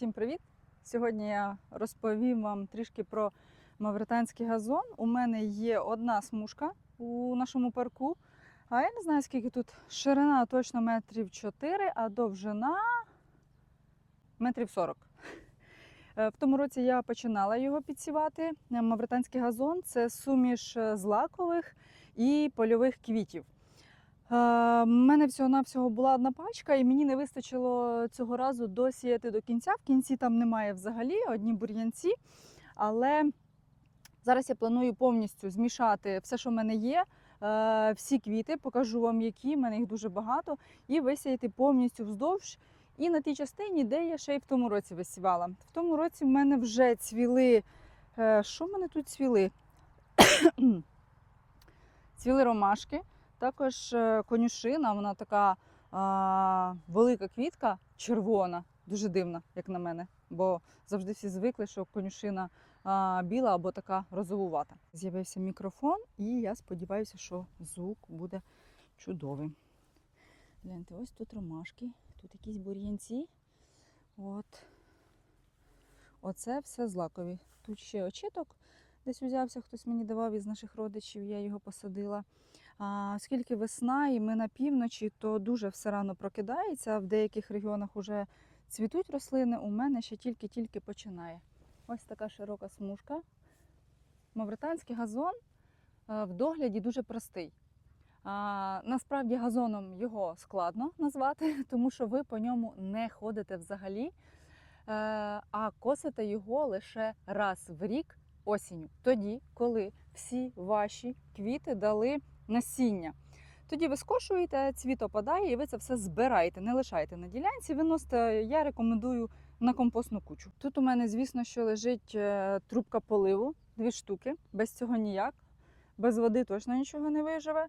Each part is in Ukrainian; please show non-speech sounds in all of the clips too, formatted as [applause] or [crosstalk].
Всім привіт! Сьогодні я розповім вам трішки про мавританський газон. У мене є одна смужка у нашому парку. А я не знаю, скільки тут ширина точно метрів 4, а довжина метрів 40. Е, В тому році я починала його підсівати. Мавританський газон це суміш е, злакових і польових квітів. У мене всього-навсього була одна пачка, і мені не вистачило цього разу досіяти до кінця. В кінці там немає взагалі одні бур'янці. Але зараз я планую повністю змішати все, що в мене є, е, всі квіти, покажу вам, які, в мене їх дуже багато, і висіяти повністю вздовж. І на тій частині, де я ще й в тому році висівала. В тому році в мене вже цвіли. е, Що в мене тут цвіли? [coughs] цвіли ромашки. Також е, конюшина, вона така а, велика квітка, червона, дуже дивна, як на мене. Бо завжди всі звикли, що конюшина а, біла або така розовувата. З'явився мікрофон, і я сподіваюся, що звук буде чудовий. Гляньте, ось тут ромашки, тут якісь бур'янці. От. Оце все злакові. Тут ще очіток десь узявся, хтось мені давав із наших родичів, я його посадила. А, оскільки весна і ми на півночі, то дуже все рано прокидається. В деяких регіонах вже цвітуть рослини, у мене ще тільки-тільки починає. Ось така широка смужка. Мавританський газон е, в догляді дуже простий. А, насправді газоном його складно назвати, [laughs] тому що ви по ньому не ходите взагалі, е, а косите його лише раз в рік осінню, тоді, коли всі ваші квіти дали насіння. Тоді ви скошуєте, цвіт опадає, і ви це все збираєте, не лишаєте на ділянці. Виносите, я рекомендую на компостну кучу. Тут у мене, звісно, що лежить е, трубка поливу, дві штуки. Без цього ніяк. Без води точно нічого не виживе.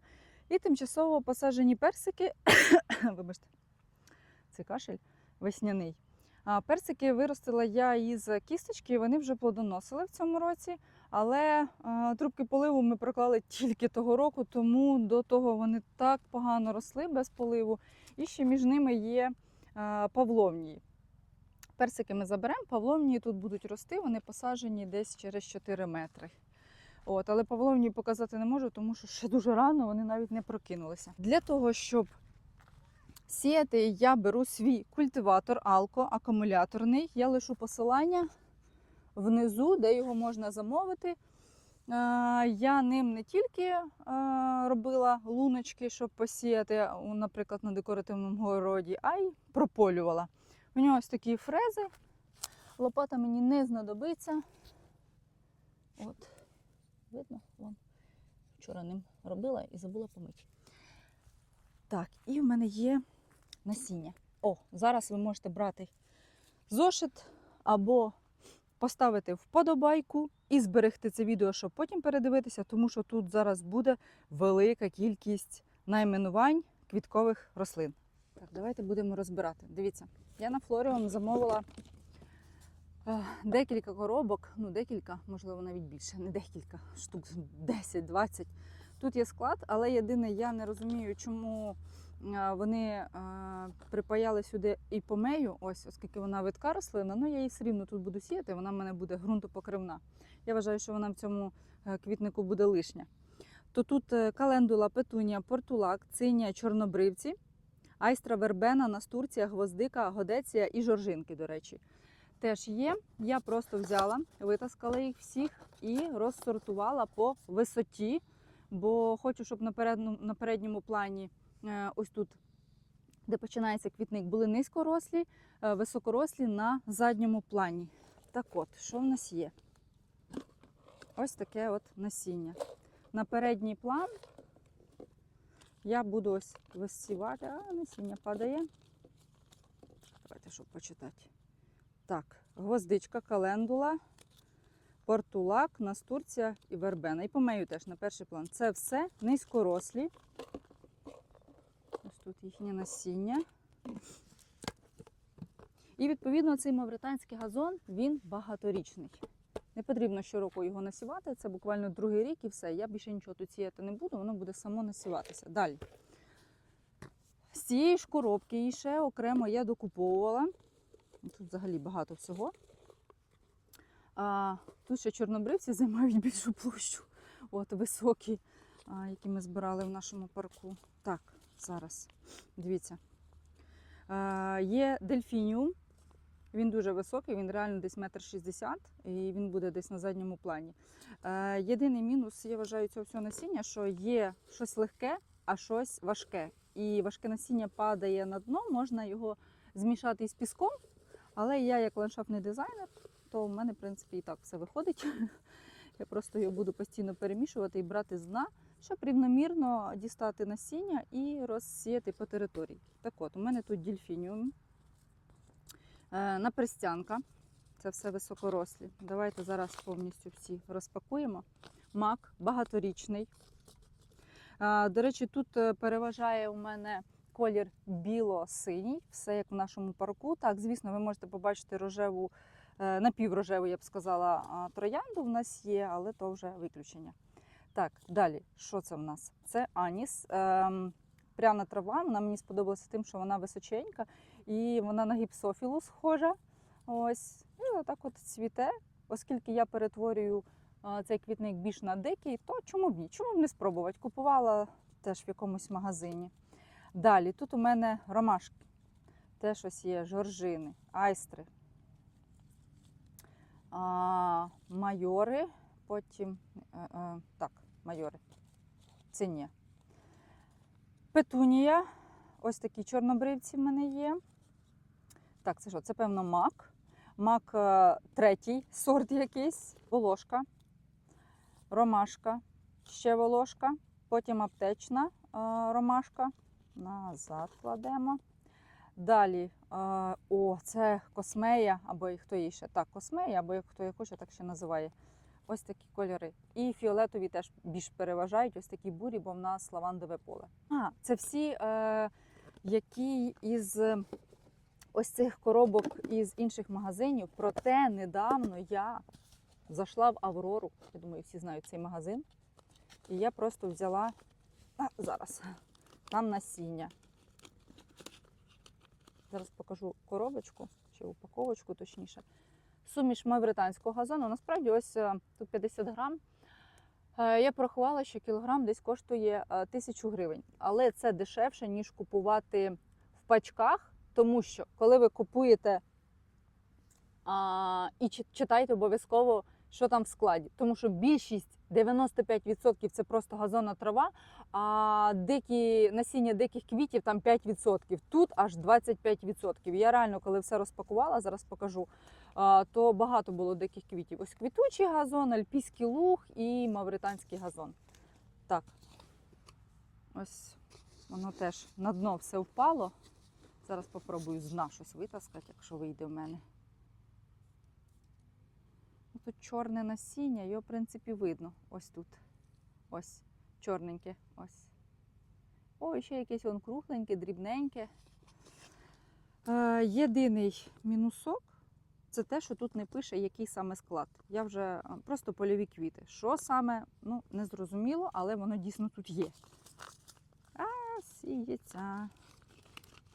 І тимчасово посаджені персики. [coughs] Вибачте, це кашель весняний. Персики виростила я із кісточки, вони вже плодоносили в цьому році. Але е, трубки поливу ми проклали [laughs] тільки того року, тому до того вони так погано росли без поливу. І ще між ними є е, павловнії. Персики ми заберемо, павловнії тут будуть рости, вони посаджені десь через 4 метри. От, але павловнії показати не можу, тому що ще дуже рано вони навіть не прокинулися. Для того, щоб сіяти, я беру свій культиватор Алко акумуляторний. Я лишу посилання внизу, де його можна замовити. Е, Я ним не тільки е, робила луночки, щоб посіяти, наприклад, на декоративному городі, а й прополювала. У нього ось такі фрези. Лопата мені не знадобиться. От, видно, вон. Вчора ним робила і забула помити. Так, і в мене є насіння. О, зараз ви можете брати зошит або поставити вподобайку і зберегти це відео, щоб потім передивитися, тому що тут зараз буде велика кількість найменувань квіткових рослин. Так, давайте будемо розбирати. Дивіться, я на Флоріум замовила е, декілька коробок, ну декілька, можливо, навіть більше, не декілька штук, 10-20. Тут є склад, але єдине, я не розумію, чому вони е, припаяли сюди і помею, ось, оскільки вона видка рослина, ну я її все рівно тут буду сіяти, вона в мене буде ґрунтопокривна. Я вважаю, що вона в цьому е, квітнику буде лишня. То тут е, календула, петунія, портулак, циня, чорнобривці, айстра, вербена, настурція, гвоздика, годеція і жоржинки, до речі. Теж є. Я просто взяла, витаскала їх всіх і розсортувала по висоті, бо хочу, щоб на передньому, плані е, ось тут, де починається квітник, були низькорослі, е, високорослі на задньому плані. Так от, що в нас є? Ось таке от насіння. На передній план я буду ось висівати, а насіння падає. Давайте, щоб почитати. Так, гвоздичка, календула, портулак, настурція і вербена. І помею теж на перший план. Це все низькорослі. Тут їхнє насіння. І відповідно цей мавританський газон він багаторічний. Не потрібно щороку його насівати, це буквально другий рік і все. Я більше нічого тут сіяти не буду, воно буде само насіватися. Далі. З цієї ж коробки і ще окремо я докуповувала Тут взагалі багато всього. А, тут ще чорнобривці займають більшу площу. От високі, а, які ми збирали в нашому парку. Так, зараз. Дивіться. А, є дельфініум. Він дуже високий, він реально десь метр шістдесят, і він буде десь на задньому плані. Е, єдиний мінус, я вважаю, цього всього насіння, що є щось легке, а щось важке. І важке насіння падає на дно, можна його змішати із піском. Але я, як ландшафтний дизайнер, то в мене, в принципі, і так все виходить. [laughs] Я просто його буду постійно перемішувати і брати з дна, щоб рівномірно дістати насіння і розсіяти по території. Так от, у мене тут дельфініум, е, наперстянка. Це все високорослі. Давайте зараз повністю всі розпакуємо. Мак багаторічний. Е, До речі, тут е, переважає у мене колір біло-синій, все як в нашому парку. Так, звісно, ви можете побачити рожеву, напіврожеву, я б сказала, троянду в нас є, але то вже виключення. Так, далі, що це в нас? Це аніс. Ем, Пряна трава. Вона мені сподобалася тим, що вона височенька і вона на гіпсофілу схожа. Ось, і отак от цвіте. Оскільки я перетворюю цей квітник більш на дикий, то чому б ні? Чому б не спробувати? Купувала теж в якомусь магазині. Далі тут у мене ромашки. Теж ось є жоржини, айстри, а, майори, потім е, е, так, майори. Це ні. Петунія. Ось такі чорнобривці в мене є. Так, це що? Це, певно, мак. Мак е, третій сорт якийсь, волошка, ромашка, ще волошка, потім аптечна е, ромашка. Назад кладемо. Далі, е, о, це космея, або хто її ще так, космея, або хто її хоче, так ще називає. Ось такі кольори. І фіолетові теж більш переважають, ось такі бурі, бо в нас лавандове поле. А, це всі, е, які із ось цих коробок із інших магазинів. Проте недавно я зайшла в Аврору. Я думаю, всі знають цей магазин. І я просто взяла а, зараз там насіння. Зараз покажу коробочку чи упаковочку, точніше. Суміш мавританського газону. Насправді, ось е, тут 50 грам. Е, Я порахувала, що кілограм десь коштує е, тисячу гривень. Але це дешевше, ніж купувати в пачках, тому що коли ви купуєте а, і чи- читайте обов'язково, що там в складі. Тому що більшість 95% це просто газонна трава, а дикі насіння диких квітів там 5%. Тут аж 25%. Я реально, коли все розпакувала, зараз покажу, то багато було диких квітів. Ось квітучий газон, альпійський луг і мавританський газон. Так, ось воно теж на дно все впало. Зараз попробую з дна щось витаскати, якщо вийде в мене. Тут чорне насіння, його, в принципі, видно. Ось тут. Ось, чорненьке. Ось. О, ще якесь вон кругленьке, дрібненьке. Е, єдиний мінусок це те, що тут не пише, який саме склад. Я вже е, просто польові квіти. Що саме, ну, не зрозуміло, але воно дійсно тут є. А, сіється.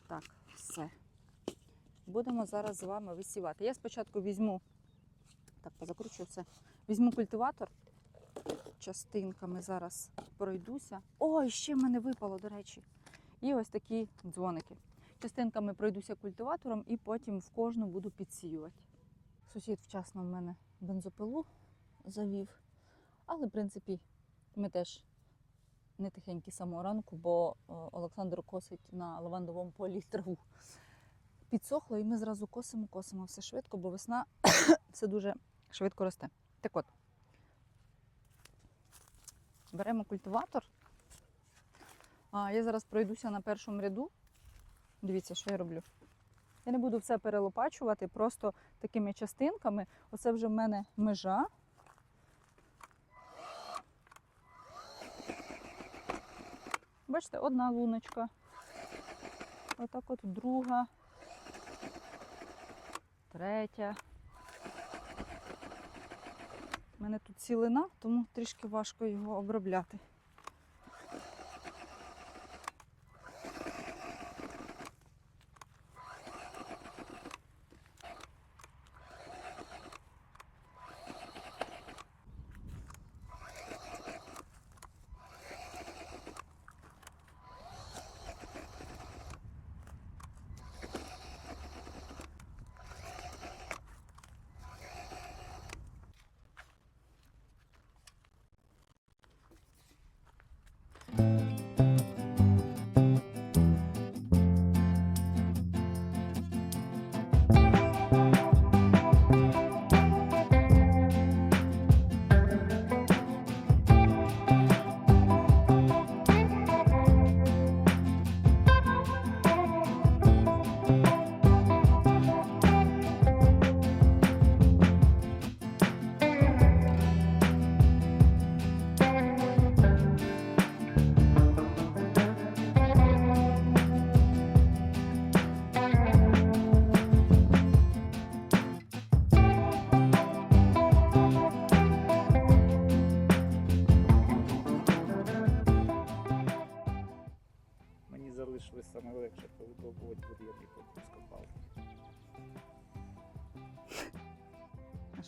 Так, все. Будемо зараз з вами висівати. Я спочатку візьму, так, позакручую все. Візьму культиватор. Частинками зараз пройдуся. Ой, ще мене випало, до речі. І ось такі дзвоники. Частинками пройдуся культиватором і потім в кожну буду підсіювати. Сусід вчасно в мене бензопилу завів. Але, в принципі, ми теж не тихенькі самого ранку, бо е, Олександр косить на лавандовому полі траву. Підсохло, і ми зразу косимо, косимо все швидко, бо весна [coughs] все дуже швидко росте. Так от, беремо культиватор. А, я зараз пройдуся на першому ряду. Дивіться, що я роблю. Я не буду все перелопачувати, просто такими частинками. Оце вже в мене межа. Бачите, одна луночка. Отак от друга. Третя. Мене тут цілина, тому трішки важко його обробляти.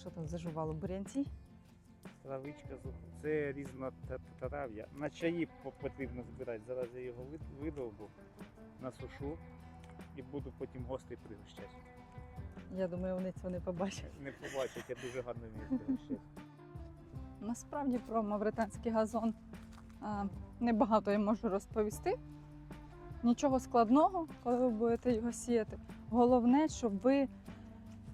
Що там зажувало бурянці? Травичка це різнотрав'я. На чаї потрібно збирати. Зараз я його вид- видовбу, насушу і буду потім гостей пригощати. Я думаю, вони цього не побачать. Не побачать, я дуже гарно вмію пригощати. Насправді про мавританський газон небагато я можу розповісти. Нічого складного, коли ви будете його сіяти. Головне, щоб ви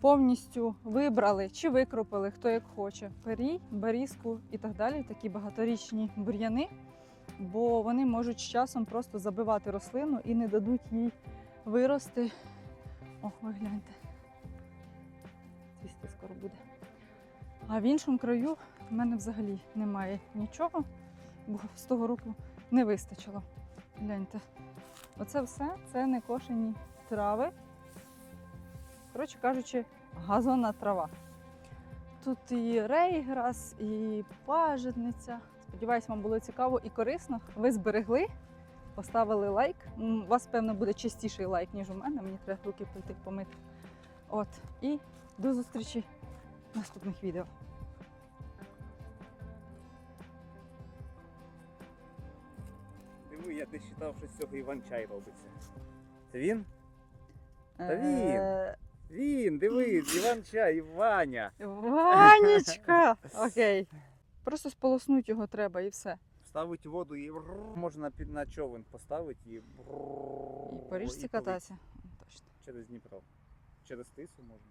повністю вибрали чи викропили, хто як хоче, перій, берізку і так далі, такі багаторічні бур'яни, бо вони можуть з часом просто забивати рослину і не дадуть їй вирости. О, ви гляньте. Цвісти скоро буде. А в іншому краю в мене взагалі немає нічого, бо з того року не вистачило. Гляньте. Оце все це не кошені трави. Коротше кажучи, газонна трава. Тут і рейграс, і пажитниця. Сподіваюсь, вам було цікаво і корисно. Ви зберегли, поставили лайк. У вас, певно, буде частіший лайк, ніж у мене. Мені треба руки пойти помити. От. І до зустрічі в наступних відео. Диви, я десь читав, що з цього Іван-чай робиться. Це він? Та Е, Він, дивись, Іван-чай, Ваня. Ванечка! [laughs] Окей. Просто сполоснуть його треба і все. Ставить воду і можна під на човен поставити і. І по річці кататися. Точно. Через Дніпро. Через Тису можна.